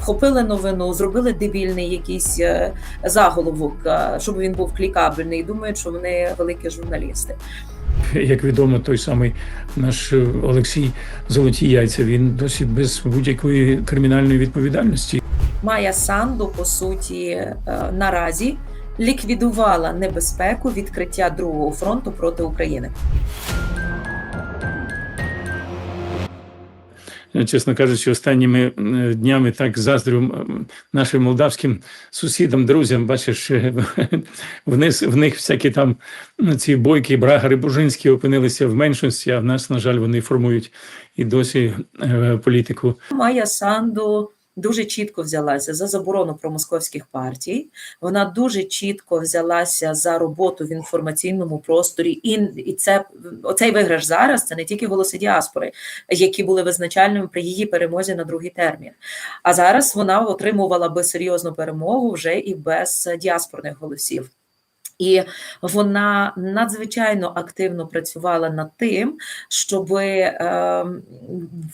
вхопили новину, зробили дебільний якийсь е, заголовок, е, щоб він був клікабельний. і Думають, що вони великі журналісти. Як відомо, той самий наш Олексій Золоті Яйця. Він досі без будь-якої кримінальної відповідальності. Майя Санду, по суті, е, наразі ліквідувала небезпеку відкриття другого фронту проти України. Чесно кажучи, останніми е, днями так заздрю нашим молдавським сусідам, друзям. Бачиш, е, вниз в них всякі там ці бойки, брагари, бужинські опинилися в меншості. А в нас, на жаль, вони формують і досі е, політику. Майя Санду дуже чітко взялася за заборону промосковських партій. Вона дуже чітко взялася за роботу в інформаційному просторі. І, і це оцей виграш зараз це не тільки голоси діаспори, які були визначальними при її перемозі на другий термін. А зараз вона отримувала би серйозну перемогу вже і без діаспорних голосів. І вона надзвичайно активно працювала над тим, щоб е,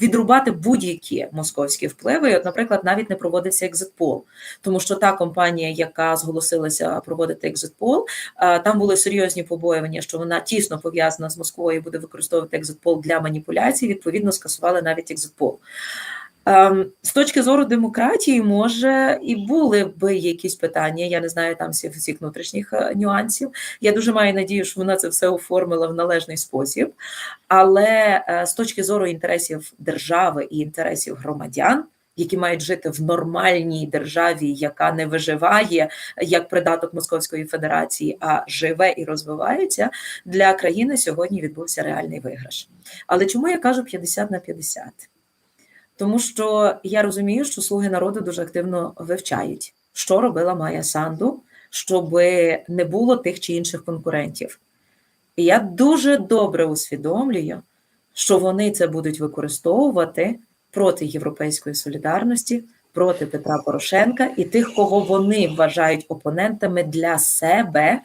відрубати будь-які московські впливи. От, наприклад, навіть не проводився екзитпол, тому що та компанія, яка зголосилася проводити екзитпол, е, там були серйозні побоювання, що вона тісно пов'язана з Москвою, буде використовувати екзитпол для маніпуляцій. Відповідно, скасували навіть екзитпол. Ем, З точки зору демократії, може, і були би якісь питання. Я не знаю там всіх, всіх внутрішніх е, нюансів. Я дуже маю надію, що вона це все оформила в належний спосіб. Але е, з точки зору інтересів держави і інтересів громадян, які мають жити в нормальній державі, яка не виживає як придаток Московської Федерації, а живе і розвивається, для країни сьогодні відбувся реальний виграш. Але чому я кажу 50 на 50? Тому що я розумію, що слуги народу дуже активно вивчають, що робила Майя Санду, щоб не було тих чи інших конкурентів. І я дуже добре усвідомлюю, що вони це будуть використовувати проти європейської солідарності, проти Петра Порошенка і тих, кого вони вважають опонентами для себе,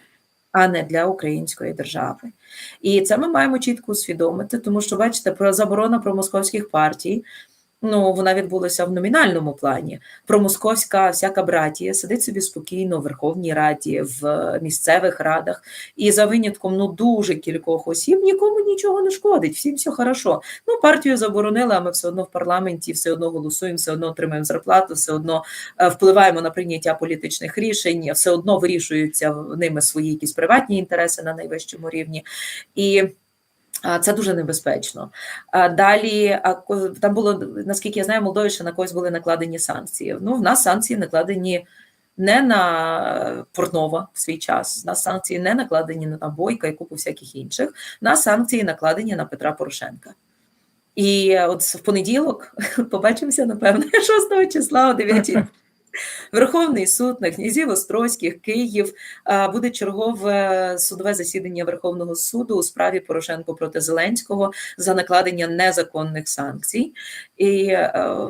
а не для української держави. І це ми маємо чітко усвідомити, тому що бачите, про заборона про московських партій. Ну, вона відбулася в номінальному плані. Промосковська всяка братія сидить собі спокійно в Верховній Раді, в місцевих радах, і за винятком ну дуже кількох осіб нікому нічого не шкодить. Всім все хорошо. Ну, партію заборонили, а ми все одно в парламенті все одно голосуємо, все одно отримуємо зарплату, все одно е, впливаємо на прийняття політичних рішень, все одно вирішуються ними свої якісь приватні інтереси на найвищому рівні. І це дуже небезпечно. Далі там було, наскільки я знаю, Молдові ще на когось були накладені санкції. Ну, в нас санкції накладені не на Портнова в свій час, в нас санкції не накладені на Бойка і купу всяких інших. В нас санкції накладені на Петра Порошенка. І от в понеділок побачимося, напевно, 6 числа о 9 Верховний суд на князів Острозьких, Київ буде чергове судове засідання Верховного суду у справі Порошенко проти Зеленського за накладення незаконних санкцій. І е,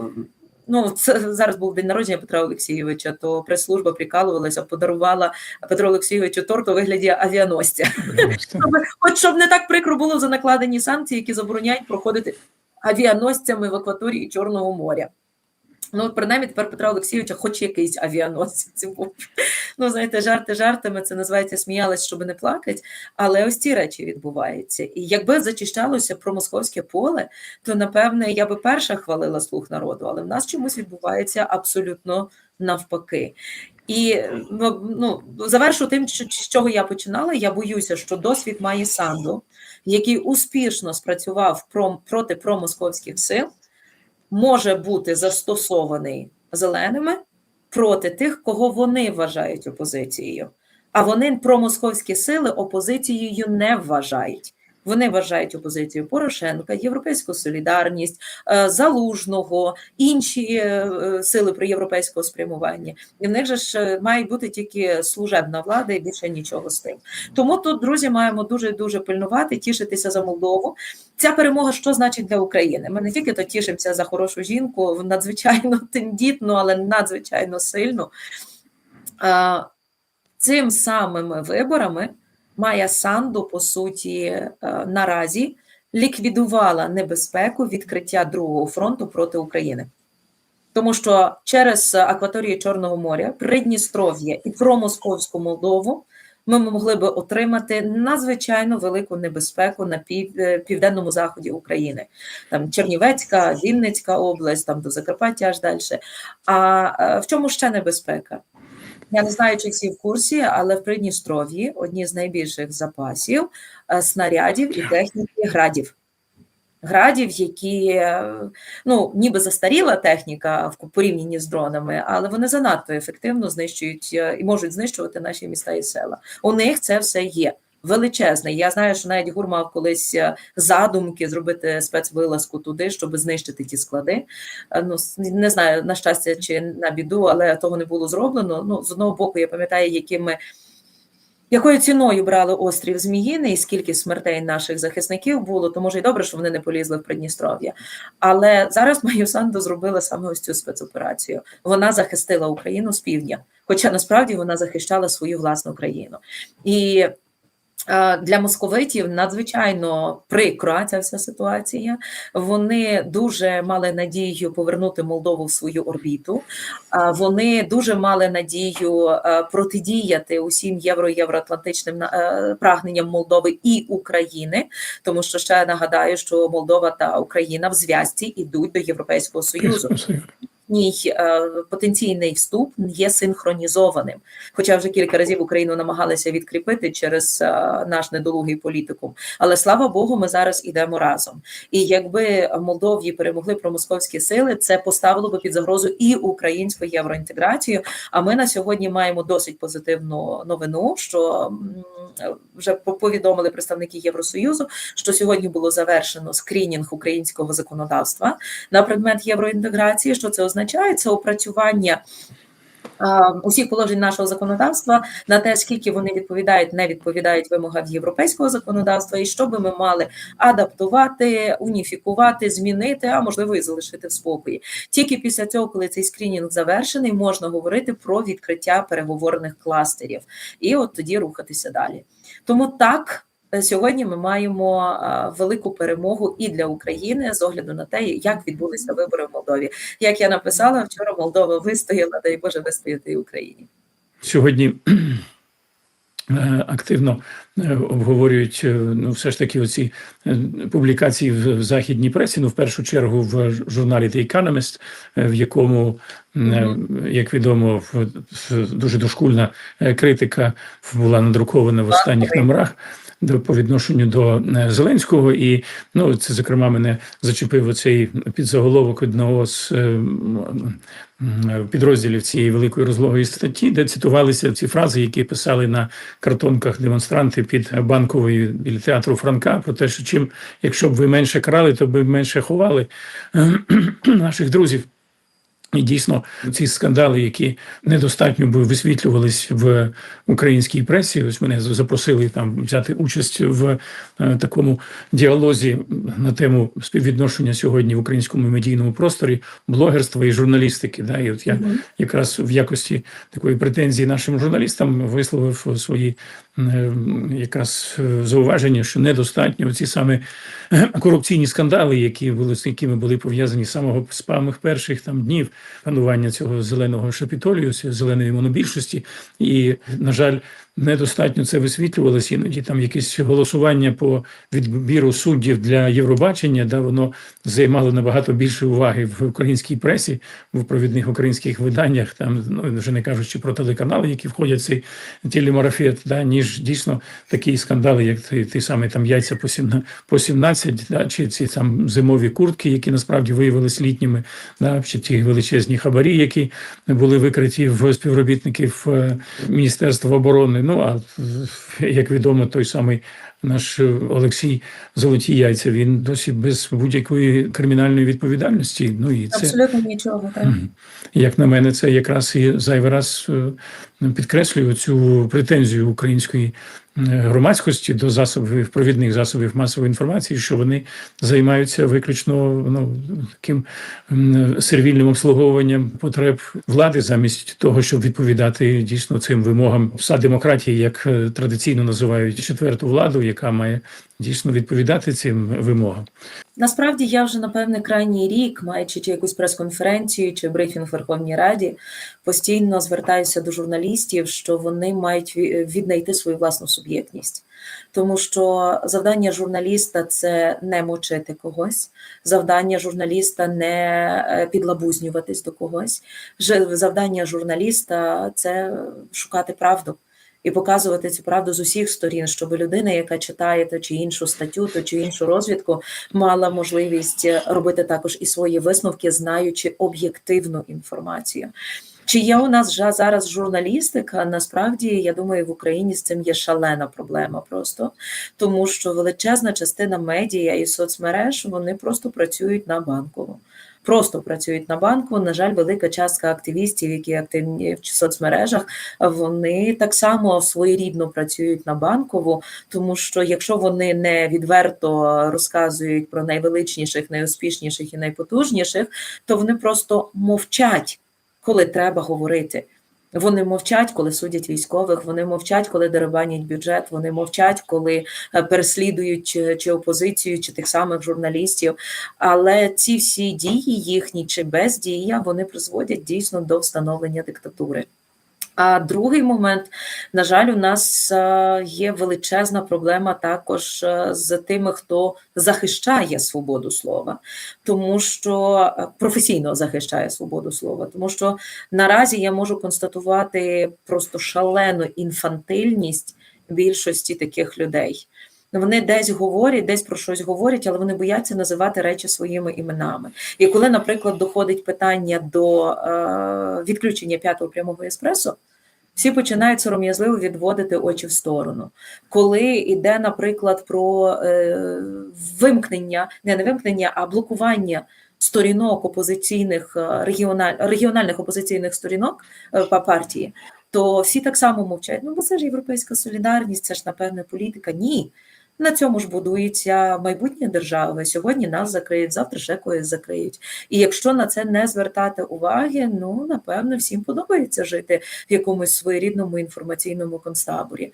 Ну, це зараз був день народження Петра Олексійовича, то прес-служба прикалувалася, подарувала Петру Олексійовичу торт у вигляді авіаносця. От щоб не так прикро було за накладені санкції, які забороняють проходити авіаносцями в акваторії Чорного моря. Ну, принаймні, тепер Петра Олексійовича, хоч якийсь авіаносець був. Ну, знаєте, жарти жартами це називається сміялась, щоб не плакати. Але ось ці речі відбуваються. І якби зачищалося про московське поле, то напевне я би перша хвалила слух народу, але в нас чомусь відбувається абсолютно навпаки. І ну, ну завершу тим, що, з чого я починала. Я боюся, що досвід має Санду, який успішно спрацював про, проти промосковських сил може бути застосований зеленими проти тих, кого вони вважають опозицією. А вони промосковські сили опозицією не вважають. Вони вважають опозицію Порошенка, Європейську солідарність, е, залужного, інші е, сили про європейського спрямування. І в них же ж має бути тільки служебна влада і більше нічого з тим. Тому тут, друзі, маємо дуже дуже пильнувати, тішитися за Молдову. Ця перемога що значить для України? Ми не тільки то тішимося за хорошу жінку, надзвичайно тендітну, але надзвичайно сильну. Цим самими виборами. Майя Санду, по суті, е, наразі ліквідувала небезпеку відкриття другого фронту проти України. Тому що через акваторію Чорного моря, Придністров'я і промосковську Молдову ми могли би отримати надзвичайно велику небезпеку на пів, е, південному заході України. Там Чернівецька, Вінницька область, там до Закарпаття аж далі. А е, в чому ще небезпека? Я не знаю, чи всі в курсі, але в Придністров'ї одні з найбільших запасів е, снарядів і техніки градів. Градів, які е, ну ніби застаріла техніка в порівнянні з дронами, але вони занадто ефективно знищують е, і можуть знищувати наші міста і села. У них це все є. Величезне. Я знаю, що навіть ГУР мав колись е, задумки зробити спецвилазку туди, щоб знищити ті склади. Е, Ну не знаю на щастя чи на біду, але того не було зроблено. Ну з одного боку, я пам'ятаю, якими якою ціною брали острів Зміїний, і скільки смертей наших захисників було, то може й добре, що вони не полізли в Придністров'я. Але зараз Майю Санду зробила саме ось цю спецоперацію. Вона захистила Україну з півдня, хоча насправді вона захищала свою власну країну. І для московитів надзвичайно прикра ця вся ситуація. Вони дуже мали надію повернути Молдову в свою орбіту. Вони дуже мали надію е, протидіяти усім євро-євроатлантичним е, прагненням Молдови і України, тому що ще нагадаю, що Молдова та Україна в зв'язці йдуть до Європейського союзу їхній е, потенційний вступ є синхронізованим. Хоча вже кілька разів Україну намагалися відкріпити через е, наш недолугий політикум. Але слава Богу, ми зараз ідемо разом. І якби Молдові перемогли промосковські сили, це поставило би під загрозу і українську євроінтеграцію. А ми на сьогодні маємо досить позитивну новину, що вже повідомили представники Євросоюзу, що сьогодні було завершено скринінг українського законодавства на предмет євроінтеграції. Що це означає? Це опрацювання. Усіх положень нашого законодавства на те, скільки вони відповідають, не відповідають вимогам європейського законодавства, і що би ми мали адаптувати, уніфікувати, змінити, а можливо і залишити в спокої. Тільки після цього, коли цей скринінг завершений, можна говорити про відкриття переговорних кластерів, і от тоді рухатися далі. Тому так. Е, Сьогодні ми маємо велику перемогу і для України з огляду на те, як відбулися вибори в Молдові. Як я написала, вчора Молдова вистояла, дай Боже вистояти і Україні. Сьогодні е, активно е, обговорюють е, ну, все ж таки оці е, публікації в західній пресі, ну в першу чергу в журналі The Economist, е, в якому, е, як відомо, дуже дошкульна е, критика була надрукована в останніх номерах. По відношенню до е, Зеленського, і ну це зокрема мене зачепив оцей підзаголовок одного з е, м, підрозділів цієї великої розлогої статті, де цитувалися ці фрази, які писали на картонках демонстранти під банковою біля театру Франка, про те, що чим, якщо б ви менше крали, то б менше ховали е, наших друзів. І дійсно ці скандали, які недостатньо би висвітлювались в українській пресі. Ось мене запросили там взяти участь в е, такому діалозі на тему співвідношення сьогодні в українському медійному просторі блогерства і журналістики. Да, і от я якраз в якості такої претензії нашим журналістам висловив свої якраз е, зауваження, що недостатньо ці саме е, корупційні скандали, які були з якими були пов'язані з самого з самих перших там днів панування цього зеленого шепітолію, зеленої монобільшості, і на жаль. Недостатньо це висвітлювалося, іноді там якесь голосування по відбіру суддів для Євробачення, да воно займало набагато більше уваги в українській пресі, в провідних українських виданнях, там ну вже не кажучи про телеканали, які входять в цей телемарафет, да, ніж дійсно такі скандали, як ти, ти саме там яйця по 17, по 17 да, чи ці там зимові куртки, які насправді виявилися літніми, да, чи ті величезні хабарі, які були викриті в співробітників е, Міністерства оборони. Ну а як відомо, той самий наш Олексій Золоті Яйця, він досі без будь-якої кримінальної відповідальності. Ну і це Абсолютно нічого. Так. Як на мене, це якраз і зайвий раз е, підкреслює цю претензію української громадськості до засобів провідних засобів масової інформації, що вони займаються виключно ну таким сервільним обслуговуванням потреб влади, замість того, щоб відповідати дійсно цим вимогам. Са демократії, як е, традиційно називають четверту владу, яка має дійсно відповідати цим вимогам. Насправді я вже напевне крайній рік, маючи чи якусь прес-конференцію чи брифінг в Верховній Раді, постійно звертаюся до журналістів, що вони мають віднайти свою власну суб'єктність. Тому що завдання журналіста це не мочити когось, завдання журналіста не е, підлабузнюватись до когось. Завдання журналіста це шукати правду і показувати цю правду з усіх сторін, щоб людина, яка читає ту чи іншу статтю, ту чи іншу розвідку, мала можливість робити також і свої висновки, знаючи об'єктивну інформацію. Чи є у нас вже зараз журналістика? Насправді, я думаю, в Україні з цим є шалена проблема просто, тому що величезна частина медіа і соцмереж вони просто працюють на банкову. Просто працюють на банку. На жаль, велика частка активістів, які активні в соцмережах, вони так само своєрідно працюють на банкову, тому що якщо вони не відверто розказують про найвеличніших, найуспішніших і найпотужніших, то вони просто мовчать, коли треба говорити. Вони мовчать, коли судять військових, вони мовчать, коли дерибанять бюджет, вони мовчать, коли е, переслідують чи опозицію, чи тих самих журналістів. Але ці всі дії їхні чи бездія, вони призводять дійсно до встановлення диктатури. А другий момент, на жаль, у нас є величезна проблема також з тими, хто захищає свободу слова, тому що професійно захищає свободу слова, тому що наразі я можу констатувати просто шалену інфантильність більшості таких людей. Вони десь говорять, десь про щось говорять, але вони бояться називати речі своїми іменами. І коли, наприклад, доходить питання до е, відключення п'ятого прямого еспресо, всі починають сором'язливо відводити очі в сторону. Коли йде, наприклад, про е, вимкнення, не не вимкнення, а блокування сторінок опозиційних е, регіональ, регіональних опозиційних сторінок е, партії, то всі так само мовчать. Ну, бо це ж європейська солідарність, це ж напевне політика. Ні. На цьому ж будується майбутнє держави. Сьогодні нас закриють, завтра ще когось закриють. І якщо на це не звертати уваги, ну напевно всім подобається жити в якомусь своєрідному інформаційному концтаборі.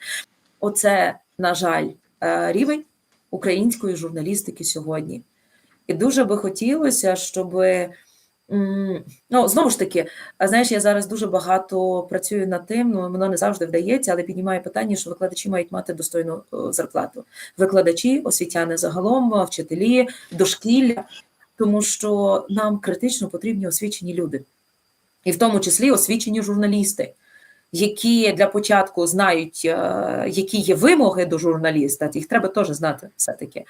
Оце, на жаль, е, рівень української журналістики сьогодні. І дуже би хотілося, щоб ну знову ж таки, знаєш, я зараз дуже багато працюю над тим, ну воно не завжди вдається, але піднімаю питання, що викладачі мають мати достойну е, зарплату. Викладачі, освітяни загалом, вчителі, дошкілля, тому що нам критично потрібні освічені люди, і в тому числі освічені журналісти. Які для початку знають, е, які є вимоги до журналіста, їх треба теж знати все-таки.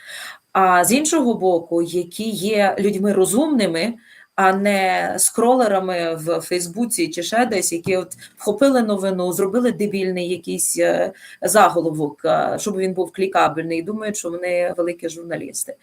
А з іншого боку, які є людьми розумними, а не скролерами в Фейсбуці чи ще десь, які от вхопили новину, зробили дебільний якийсь е, заголовок, е, щоб він був клікабельний, і думають, що вони великі журналісти.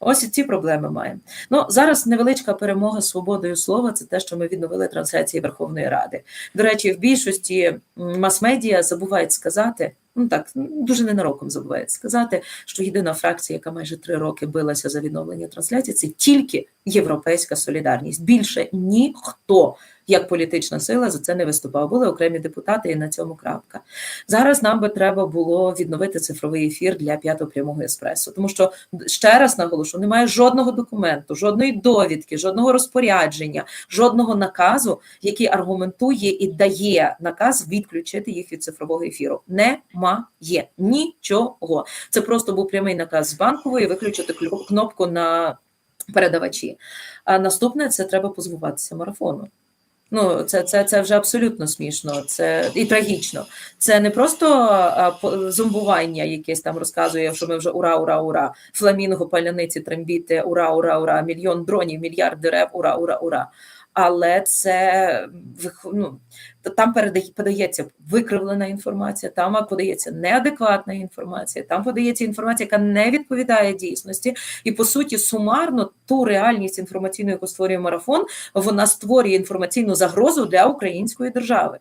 Ось і ці проблеми маємо. Ну зараз невеличка перемога свободою слова. Це те, що ми відновили трансляції Верховної Ради. До речі, в більшості мас-медіа забувають сказати. Ну так дуже ненароком забувається сказати, що єдина фракція, яка майже три роки билася за відновлення трансляції, це тільки Європейська солідарність. Більше ніхто як політична сила за це не виступав. Були окремі депутати, і на цьому крапка. Зараз нам би треба було відновити цифровий ефір для п'ятого прямого еспресо, тому що ще раз наголошу, немає жодного документу, жодної довідки, жодного розпорядження, жодного наказу, який аргументує і дає наказ відключити їх від цифрового ефіру. Немає нічого. Це просто був прямий наказ з банкової виключити клю- кнопку на передавачі. А наступне це треба позбуватися марафону. Ну, це, це, це вже абсолютно смішно, це і трагічно. Це не просто зомбування, якесь там розказує, що ми вже ура, ура, ура, фламінго, паляниці, трамбіти, ура, ура, ура, мільйон дронів, мільярд дерев, ура, ура, ура. Але це ну, там подається викривлена інформація, там подається неадекватна інформація, там подається інформація, яка не відповідає дійсності, і по суті, сумарно ту реальність інформаційну, яку створює марафон, вона створює інформаційну загрозу для української держави.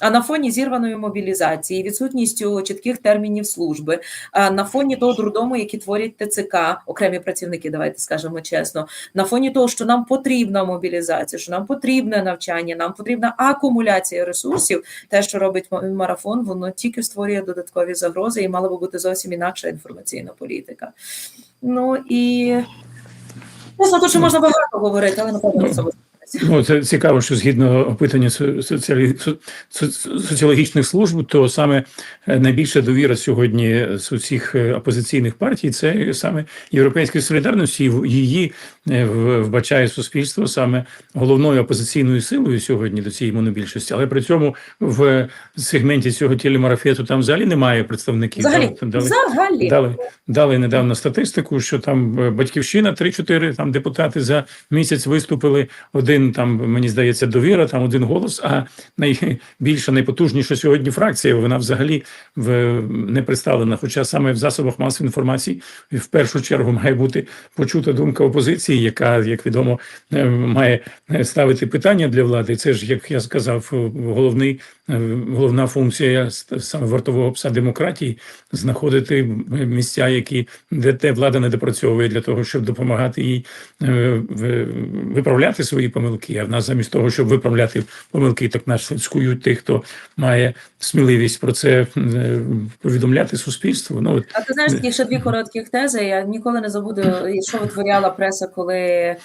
А на фоні зірваної мобілізації, відсутністю чітких термінів служби, а на фоні того дурдому, які творять ТЦК, окремі працівники, давайте скажемо чесно, на фоні того, що нам потрібна мобілізація, що нам потрібне навчання, нам потрібна акумуляція ресурсів. Те, що робить марафон, воно тільки створює додаткові загрози, і мала би бути зовсім інакша інформаційна політика. Ну і чесно, тут ще можна багато говорити, але напевно це. Ну, це цікаво, що згідно опитання со- соціалі... со- со- соціологічних служб, то саме е, найбільша довіра сьогодні з усіх е, опозиційних партій це саме європейської солідарності. Її е, вбачає суспільство саме головною опозиційною силою сьогодні до цієї монобільшості. Але при цьому в сегменті цього телемарафету там взагалі немає представників. Взагалі, Там дали- взагалі. Дали, дали недавно статистику, що там е, батьківщина 3-4 там депутати за місяць виступили. Один там мені здається довіра, там один голос. А найбільша, найпотужніша сьогодні фракція. Вона взагалі в не представлена. Хоча саме в засобах масової інформації в першу чергу має бути почута думка опозиції, яка, як відомо, е, має е, ставити питання для влади. Це ж як я сказав, е, головний головна функція саме вартового пса демократії знаходити місця, які де те влада не допрацьовує для того, щоб допомагати їй виправляти свої помилки. А в нас замість того, щоб виправляти помилки, так нас цькують тих, хто має сміливість про це повідомляти суспільству. Ну А ти знаєш, ще дві коротких тези. Я ніколи не забуду, що витворяла преса, коли е,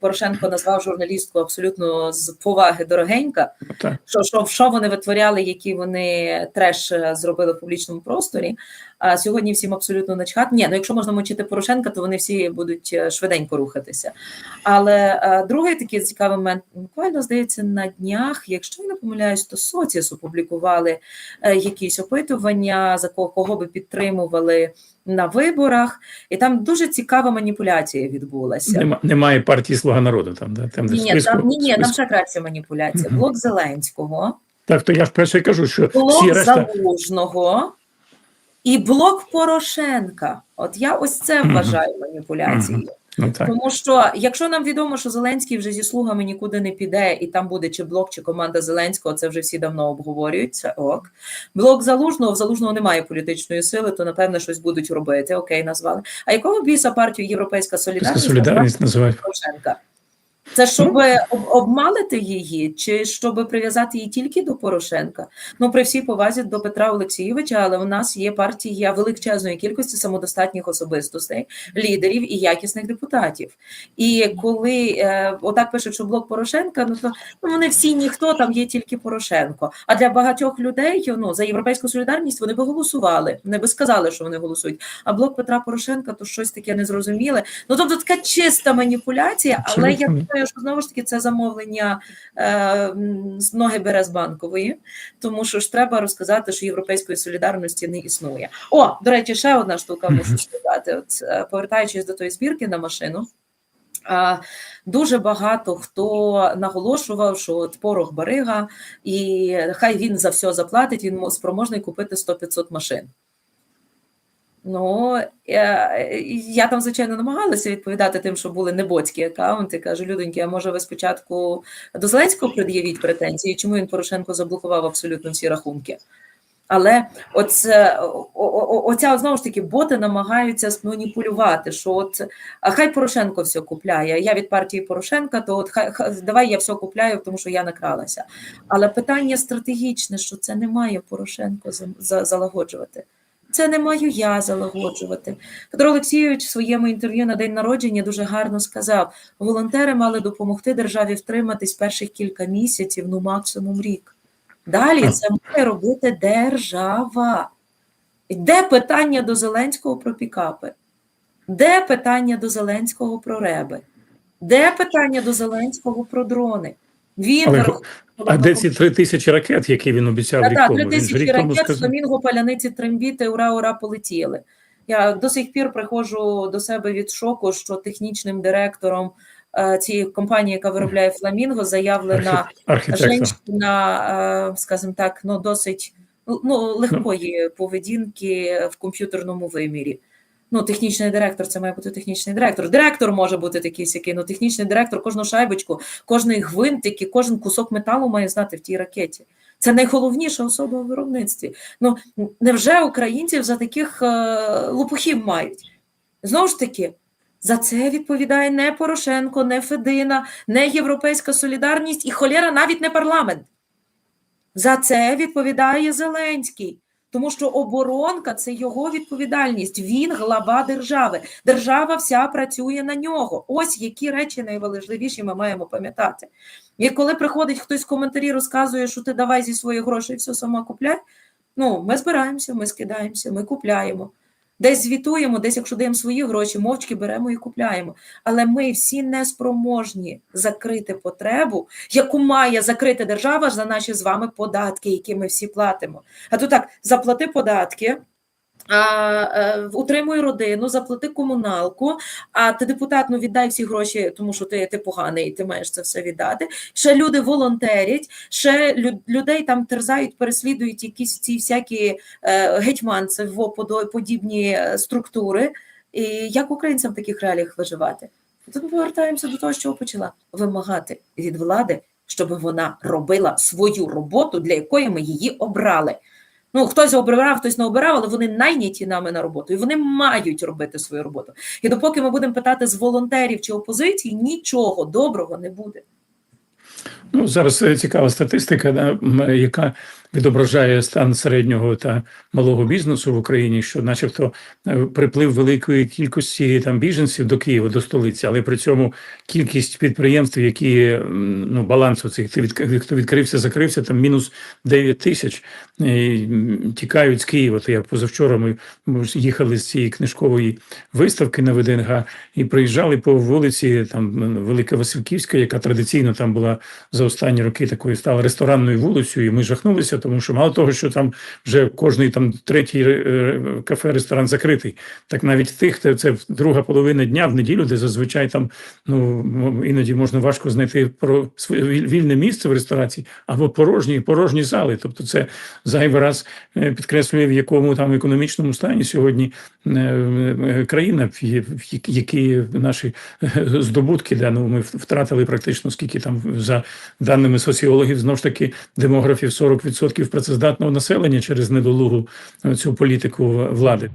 Порошенко назвав журналістку абсолютно з поваги дорогенька. так. Що, що, що вони витворяли, які вони треш е, зробили в публічному просторі. А сьогодні всім абсолютно начхати. Ні, ну якщо можна мочити Порошенка, то вони всі будуть е, швиденько рухатися. Але другий такий цікавий момент, буквально здається, на днях, якщо я не помиляюсь, то Соціус опублікували якісь опитування, за кого, кого би підтримували на виборах, і там дуже цікава маніпуляція відбулася. Нема, немає партії Слуга народу. Там да там де Ні, списку, там, ні, ні, там ще краща маніпуляція. Угу. Блок Зеленського. так. То я вперше кажу, що всі блок решта Залужного і блок Порошенка. От я ось це вважаю вважаю маніпуляцією. Ну так. Тому що якщо нам відомо, що Зеленський вже зі слугами нікуди не піде, і там буде чи блок, чи команда Зеленського, це вже всі давно обговорюють. Це ок. Блок залужного в залужного немає політичної сили, то напевно щось будуть робити. Окей, назвали. А якого біса партію Європейська солідарність? солідарність називають. Порошенка. Це щоб обмалити її, чи щоб прив'язати її тільки до Порошенка? Ну, при всій повазі до Петра Олексійовича, але у нас є партія величезної кількості самодостатніх особистостей, лідерів і якісних депутатів. І коли е, отак пишуть, що блок Порошенка, ну то ну, вони всі ніхто, там є тільки Порошенко. А для багатьох людей ну, за європейську солідарність вони би голосували, не би сказали, що вони голосують. А блок Петра Порошенка то щось таке незрозуміле. Ну тобто така чиста маніпуляція, але я. Думаю, що знову ж таки це замовлення е, з ноги бере з банкової, тому що ж треба розказати, що європейської солідарності не існує. О, до речі, ще одна штука мушу сказати. От е, повертаючись до тої збірки на машину. Дуже багато хто наголошував, що от порох барига, і хай він за все заплатить, він спроможний купити 100-500 машин. Ну, я там, звичайно, намагалася відповідати тим, що були небоцькі акаунти. Кажу, людоньки, а може ви спочатку до Зеленського пред'явіть претензії, чому він Порошенко заблокував абсолютно всі рахунки? Але оце, о- о- оця знову ж таки боти намагаються маніпулювати, що от а хай Порошенко все купляє. Я від партії Порошенка, то от хай, давай я все купляю, тому що я накралася. Але питання стратегічне, що це не має Порошенко за, за, залагоджувати. Це не маю я залагоджувати. Петро Олексійович в своєму інтерв'ю на день народження дуже гарно сказав: волонтери мали допомогти державі втриматись перших кілька місяців, ну максимум рік. Далі це має робити держава. Де питання до Зеленського про пікапи? Де питання до Зеленського про реби? Де питання до Зеленського про дрони? Він Але А де ці три тисячі ракет, які він обіцяв рік так, тому? три тисячі ракет, фламінго, паляниці, трембіти, ура, ура, полетіли. Я до сих пір приходжу до себе від шоку, що технічним директором е, цієї компанії, яка виробляє фламінго, заявлена жінка, е, скажімо так, ну досить ну, легкої поведінки в комп'ютерному вимірі. Ну, технічний директор це має бути технічний директор. Директор може бути такий сякий, ну технічний директор кожну шайбочку, кожний гвинтик і кожен кусок металу має знати в тій ракеті. Це найголовніша особа у виробництві. Ну невже українців за таких е, лопухів мають? Знову ж таки, за це відповідає не Порошенко, не Федина, не Європейська Солідарність і холєра навіть не парламент. За це відповідає Зеленський. Тому що оборонка це його відповідальність. Він глава держави. Держава вся працює на нього. Ось які речі найважливіші ми маємо пам'ятати. І коли приходить хтось в коментарі, розказує, що ти давай зі своїх грошей все сама купляй. Ну, ми збираємося, ми скидаємося, ми купляємо. Десь звітуємо, десь, якщо даємо свої гроші, мовчки беремо і купляємо. Але ми всі не спроможні закрити потребу, яку має закрити держава за наші з вами податки, які ми всі платимо. А то так, заплати податки. Е, утримуй родину, заплати комуналку, а ти депутат, ну віддай всі гроші, тому що ти, ти поганий, ти маєш це все віддати. Ще люди волонтерять, ще лю- людей там терзають, переслідують якісь ці всякі е, гетьманці, подібні е, структури. І як українцям в таких реаліях виживати? Тут ми повертаємося до того, чого почала вимагати від влади, щоб вона робила свою роботу, для якої ми її обрали. Ну, хтось обирав, хтось не обирав, але вони найняті нами на роботу, і вони мають робити свою роботу. І допоки ми будемо питати з волонтерів чи опозиції, нічого доброго не буде. Ну, зараз е, цікава статистика, да, яка відображає стан середнього та малого бізнесу в Україні, що, начебто, е, приплив великої кількості там біженців до Києва, до столиці, але при цьому кількість підприємств, які ну баланс оцих хто хто відкрився, закрився, там мінус 9 тисяч тікають з Києва. То як позавчора ми, їхали з цієї книжкової виставки на ВДНГ і приїжджали по вулиці там Велика Васильківська, яка традиційно там була за останні роки такою стала ресторанною вулицею, і ми жахнулися, тому що мало того, що там вже кожний там третій е, кафе, ресторан закритий. Так навіть тих, де це друга половина дня в неділю, де зазвичай там ну іноді можна важко знайти про своє вільне місце в ресторації або порожні порожні зали. Тобто, це зайвий раз е, підкреслює, в якому там економічному стані сьогодні е, е, країна, які- наші здобутки, да, ну ми втратили практично скільки там за даними соціологів, знову ж таки демографів 40% працездатного населення через недолугу цю політику влади.